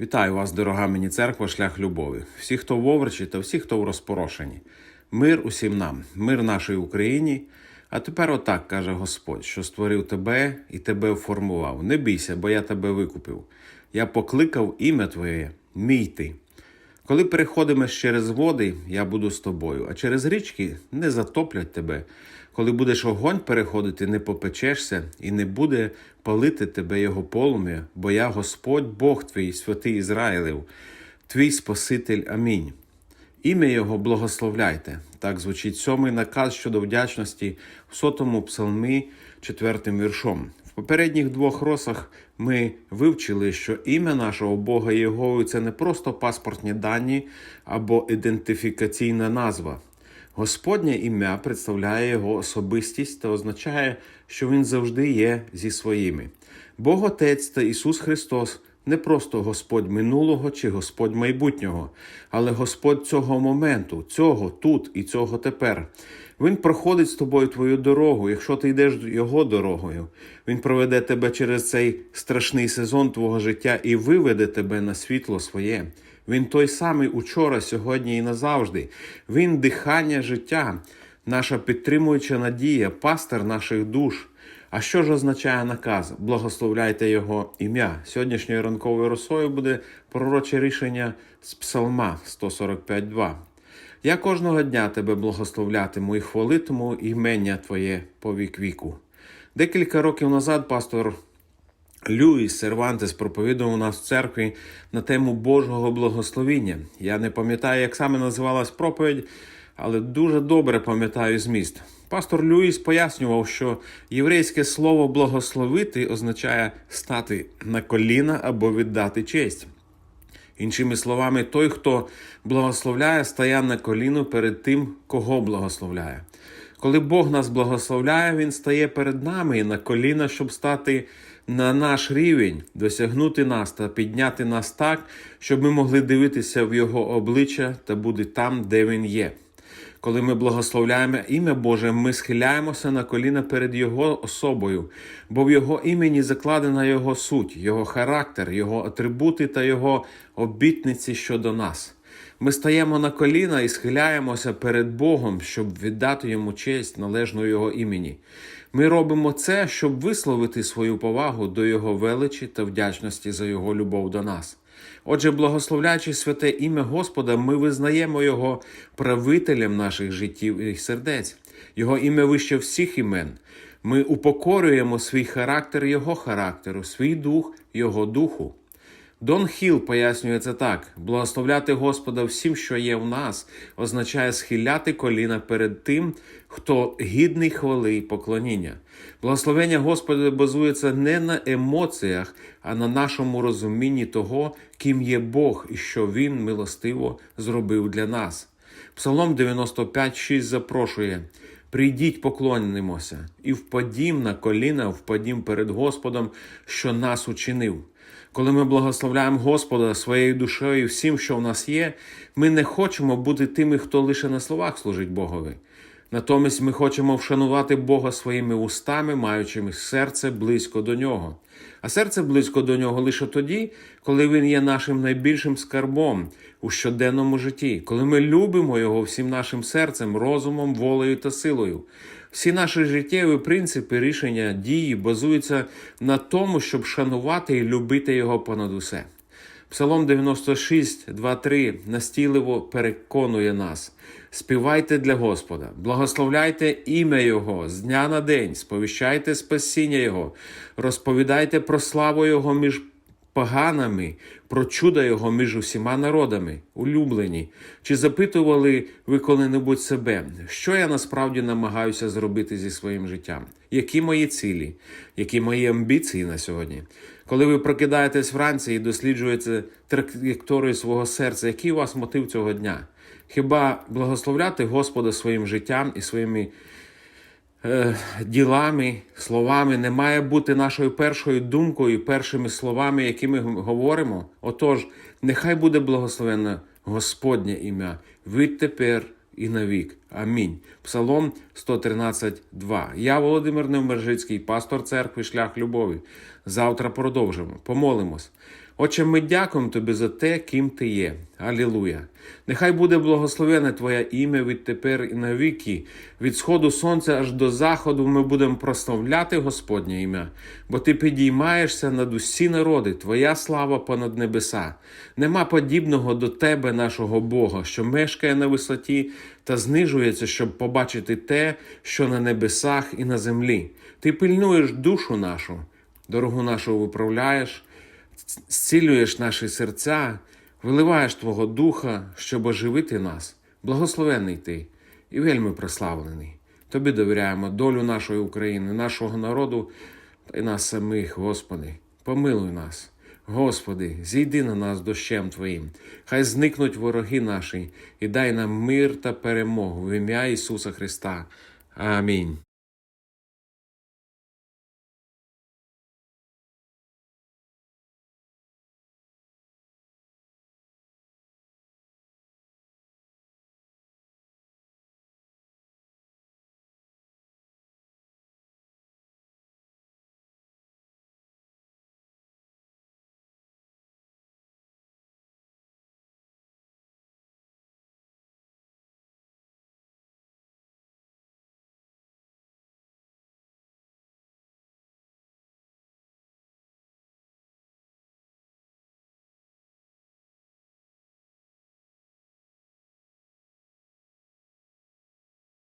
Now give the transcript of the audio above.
Вітаю вас, дорога мені церква, шлях любові. Всі, хто в оврачі та всі, хто в розпорошенні. Мир усім нам, мир нашій Україні. А тепер отак каже Господь, що створив тебе і тебе формував. Не бійся, бо я тебе викупив. Я покликав ім'я Твоє, мій ти. Коли переходимеш через води, я буду з тобою, а через річки не затоплять тебе. Коли будеш огонь переходити, не попечешся, і не буде палити тебе його полум'я, бо я Господь Бог твій, святий Ізраїлев, твій Спаситель. Амінь. Ім'я Його благословляйте. Так звучить сьомий наказ щодо вдячності в сотому псалмі четвертим віршом. В попередніх двох росах ми вивчили, що ім'я нашого Бога Єгови це не просто паспортні дані або ідентифікаційна назва. Господнє ім'я представляє його особистість та означає, що він завжди є зі своїми. Бог Отець та Ісус Христос не просто Господь минулого чи Господь майбутнього, але Господь цього моменту, цього тут і цього тепер. Він проходить з тобою твою дорогу, якщо ти йдеш його дорогою. Він проведе тебе через цей страшний сезон твого життя і виведе тебе на світло своє. Він той самий учора, сьогодні і назавжди. Він дихання життя, наша підтримуюча надія, пастир наших душ. А що ж означає наказ? Благословляйте Його ім'я. Сьогоднішньою ранковою росою буде пророче рішення з Псалма 145.2. Я кожного дня тебе благословлятиму і хвалитиму імення Твоє по вік віку. Декілька років назад пастор Люїс Сервантес проповідував у нас в церкві на тему Божого благословіння. Я не пам'ятаю, як саме називалась проповідь, але дуже добре пам'ятаю зміст. Пастор Люїс пояснював, що єврейське слово благословити означає стати на коліна або віддати честь. Іншими словами, той, хто благословляє, стає на коліно перед тим, кого благословляє. Коли Бог нас благословляє, Він стає перед нами і на коліна, щоб стати на наш рівень, досягнути нас та підняти нас так, щоб ми могли дивитися в Його обличчя та бути там, де Він є. Коли ми благословляємо ім'я Боже, ми схиляємося на коліна перед Його особою, бо в Його імені закладена Його суть, Його характер, Його атрибути та Його обітниці щодо нас. Ми стаємо на коліна і схиляємося перед Богом, щоб віддати йому честь належну Його імені. Ми робимо це, щоб висловити свою повагу до Його величі та вдячності за Його любов до нас. Отже, благословляючи святе ім'я Господа, ми визнаємо Його правителем наших життів і сердець, Його ім'я вище всіх імен. Ми упокорюємо свій характер Його характеру, свій дух Його духу. Дон Хіл пояснює це так: благословляти Господа всім, що є в нас, означає схиляти коліна перед тим, хто гідний хвали й поклоніння. Благословення Господа базується не на емоціях, а на нашому розумінні того, ким є Бог і що Він милостиво зробив для нас. Псалом 95,6 запрошує. Прийдіть, поклонимося, і впадім на коліна, впадім перед Господом, що нас учинив. Коли ми благословляємо Господа своєю душею всім, що в нас є, ми не хочемо бути тими, хто лише на словах служить Богові. Натомість ми хочемо вшанувати Бога своїми устами, маючи серце близько до нього. А серце близько до нього лише тоді, коли він є нашим найбільшим скарбом у щоденному житті, коли ми любимо його всім нашим серцем, розумом, волею та силою. Всі наші життєві принципи, рішення, дії базуються на тому, щоб шанувати і любити його понад усе. Псалом 96, 2, 3 настійливо переконує нас. Співайте для Господа, благословляйте ім'я Його з дня на день, сповіщайте спасіння Його, розповідайте про славу Його між поганими, про чудо Його між усіма народами, улюблені. Чи запитували ви коли-небудь себе, що я насправді намагаюся зробити зі своїм життям? Які мої цілі, які мої амбіції на сьогодні? Коли ви прокидаєтесь вранці і досліджуєте траєкторію свого серця, який у вас мотив цього дня? Хіба благословляти Господа своїм життям і своїми е, ділами, словами не має бути нашою першою думкою, першими словами, які ми говоримо? Отож, нехай буде благословенне Господнє ім'я відтепер і навік. Амінь. Псалом 113.2. Я, Володимир Невмержицький, пастор церкви, шлях любові. Завтра продовжимо. Помолимось. Отче, ми дякуємо Тобі за те, ким Ти є. Алілуя. Нехай буде благословене Твоє ім'я відтепер і навіки. Від сходу сонця аж до заходу ми будемо прославляти Господнє ім'я, бо Ти підіймаєшся над усі народи, Твоя слава понад небеса. Нема подібного до Тебе, нашого Бога, що мешкає на висоті та знижується, щоб побачити те, що на небесах і на землі. Ти пильнуєш душу нашу, дорогу нашу виправляєш зцілюєш наші серця, виливаєш Твого Духа, щоб оживити нас. Благословенний Ти і вельми прославлений. Тобі довіряємо долю нашої України, нашого народу та й нас самих, Господи. Помилуй нас. Господи, зійди на нас дощем Твоїм, хай зникнуть вороги наші, і дай нам мир та перемогу в ім'я Ісуса Христа. Амінь.